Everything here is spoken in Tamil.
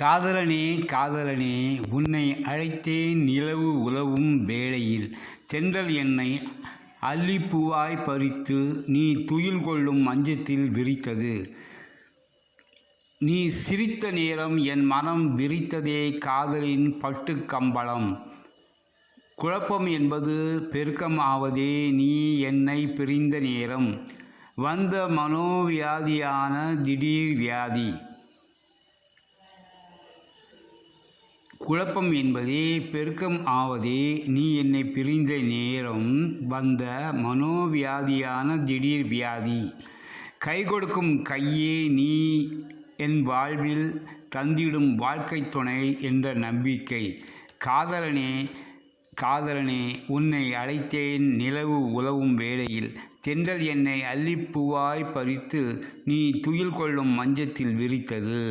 காதலனே காதலனே உன்னை அழைத்தேன் நிலவு உலவும் வேளையில். தென்றல் என்னை அல்லிப்பூவாய் பறித்து நீ துயில் கொள்ளும் மஞ்சத்தில் விரித்தது. நீ சிரித்த நேரம் என் மனம் விரித்ததே காதலின் பட்டு கம்பளம் குழப்பம் என்பது பெருக்கம் ஆவதே நீ என்னை பிரிந்த நேரம். வந்த மனோவியாதியான திடீர் வியாதி. குழப்பம் என்பதே பெருக்கம் ஆவதே நீ என்னை பிரிந்த நேரம் வந்த மனோவியாதியான திடீர் வியாதி. கை கொடுக்கும் கையே நீ என் வாழ்வில் தந்திடும் வாழ்க்கை துணை என்ற நம்பிக்கை. காதலனே காதலனே உன்னை அழைத்தேன் நிலவு உலவும் வேளையில். தென்றல் என்னை அள்ளிப்பூவாய் பறித்து நீ துயில் கொள்ளும் மஞ்சத்தில் விரித்தது.